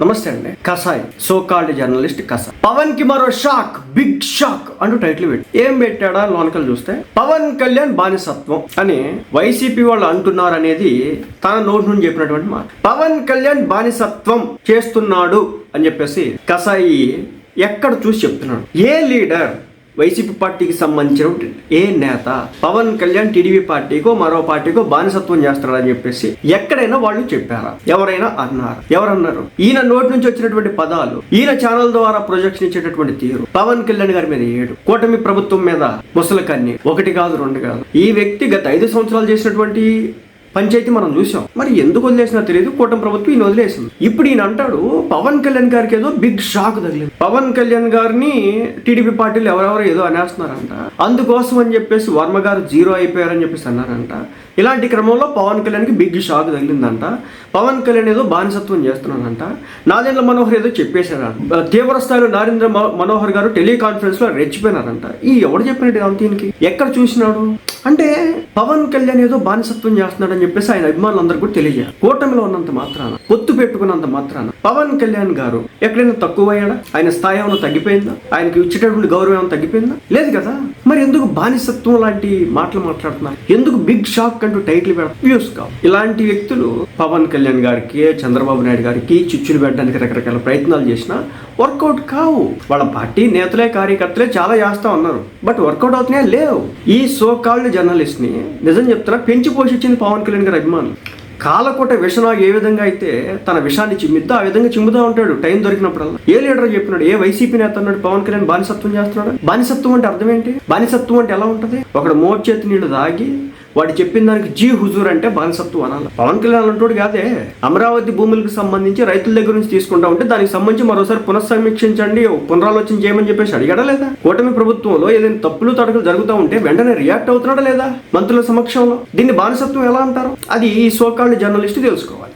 నమస్తే అండి. కసాయ్ సో కాల్డ్ జర్నలిస్ట్ కసాయ్. పవన్కి మరో షాక్ బిగ్ షాక్ అంటూ టైటిల్ పెట్టి. ఏం పెట్టాడా లోనకలు చూస్తే? పవన్ కళ్యాణ్ బానిసత్వం అని వైసీపీ వాళ్ళు అంటున్నారు అనేది తన నోటి నుండి చెప్పినటువంటి మాట. పవన్ కళ్యాణ్ బానిసత్వం చేస్తున్నాడు అని చెప్పేసి కసాయి ఎక్కడ చూసి చెప్తున్నాడు. ఏ లీడర్ వైసీపీ పార్టీకి సంబంధించిన ఏ నేత పవన్ కళ్యాణ్ టీడీపీ పార్టీకో మరో పార్టీకో బానిసత్వం చేస్తాడని చెప్పేసి ఎక్కడైనా వాళ్ళు చెప్పారా? ఎవరైనా అన్నారు? ఎవరన్నారు? ఈయన నోటి నుంచి వచ్చినటువంటి పదాలు ఈయన ఛానల్ ద్వారా ప్రొజెక్షన్ ఇచ్చేటటువంటి తీరు పవన్ కళ్యాణ్ గారి మీద ఏడు. కూటమి ప్రభుత్వం మీద ముసలకన్ని ఒకటి కాదు రెండు కాదు. ఈ వ్యక్తి గత ఐదు సంవత్సరాలు చేసినటువంటి పంచాయతీ మనం చూసాం. మరి ఎందుకు వదిలేసినా తెలియదు కూటమి ప్రభుత్వం ఈయన వదిలేసింది. ఇప్పుడు ఈయన అంటాడు పవన్ కళ్యాణ్ గారికి ఏదో బిగ్ షాక్ తగిలింది. పవన్ కళ్యాణ్ గారిని టీడీపీ పార్టీలు ఎవరెవరు ఏదో అనేస్తున్నారంట. అందుకోసం అని చెప్పేసి వర్మ గారు జీరో అయిపోయారని చెప్పేసి అన్నారంట. ఇలాంటి క్రమంలో పవన్ కళ్యాణ్కి బిగ్ షాక్ తగిలిందంట. పవన్ కళ్యాణ్ ఏదో బానిసత్వం చేస్తున్నానంట నాదెండ్ల మనోహర్ ఏదో చెప్పేశారంట. తీవ్ర స్థాయిలో నారేంద్ర మనోహర్ గారు టెలికాన్ఫరెన్స్లో రెచ్చిపోయినారంట. ఈ ఎవడు చెప్పినట్టు ఇదంతా ఎక్కడ చూసినాడు? అంటే పవన్ కళ్యాణ్ ఏదో బానిసత్వం చేస్తున్నాడని చెప్పేసి ఆయన అభిమానులందరూ కూడా తెలియజేయాలి. కూటమిలో ఉన్నంత మాత్రాన పొత్తు పెట్టుకున్నంత మాత్రాన పవన్ కళ్యాణ్ గారు ఎక్కడైనా తక్కువ అయ్యాడా ఆయన స్థాయి ఏమైనా తగ్గిపోయిందా? ఆయనకి ఇచ్చేటటువంటి గౌరవం ఏమైనా తగ్గిపోయిందా? లేదు కదా? మరి ఎందుకు బానిసత్వం లాంటి మాటలు మాట్లాడుతున్నారు? ఎందుకు బిగ్ షాక్ అంటూ టైటిల్ పెడతారు? వ్యూస్ కావు. ఇలాంటి వ్యక్తులు పవన్ కళ్యాణ్ గారికి చంద్రబాబు నాయుడు గారికి చిచ్చులు పెట్టడానికి రకరకాల ప్రయత్నాలు చేసినా వర్కౌట్ కావు. వాళ్ళ పార్టీ నేతలే కార్యకర్తలే చాలా చేస్తా ఉన్నారు. బట్ వర్కౌట్ అవుతున్నాయా? లేవు. ఈ సో కాల్డ్ జర్నలిస్ట్ని నిజం చెప్తున్నా పెంచి పోషించింది పవన్ కళ్యాణ్ గారి అభిమానులు. కాలకోట విషనా ఏ విధంగా అయితే తన విషాన్ని చిమ్మిద్దో ఆ విధంగా చిమ్ముతా ఉంటాడు. టైం దొరికినప్పుడల్లా. ఏ లీడర్ చెప్పినాడు? ఏ వైసీపీ నేత అన్నాడు? పవన్ కళ్యాణ్ బానిసత్వం చేస్తున్నాడు? బానిసత్వం అంటే అర్థం ఏంటి? బానిసత్వం అంటే ఎలా ఉంటది? ఒకడు మోచేతి చేతి నీళ్ళు తాగి వాడు చెప్పిన దానికి జీ హుజూర్ అంటే బానిసత్వం అనాలి పవన్ కళ్యాణ్ అంటాడు కాదే అమరావతి భూములకు సంబంధించి రైతుల దగ్గర నుంచి తీసుకుంటా ఉంటే దానికి సంబంధించి మరోసారి పునఃసమీక్షించండి పునరాలోచన చేయమని చెప్పేసి అడిగాడా లేదా? కూటమి ప్రభుత్వంలో ఏదైనా తప్పులు తడకలు జరుగుతూ ఉంటే వెంటనే రియాక్ట్ అవుతున్నాడా లేదా మంత్రుల సమక్షంలో? దీన్ని బానిసత్వం ఎలా అంటారు? అది ఈ సోకాళ్ళు జర్నలిస్ట్ తెలుసుకోవాలి.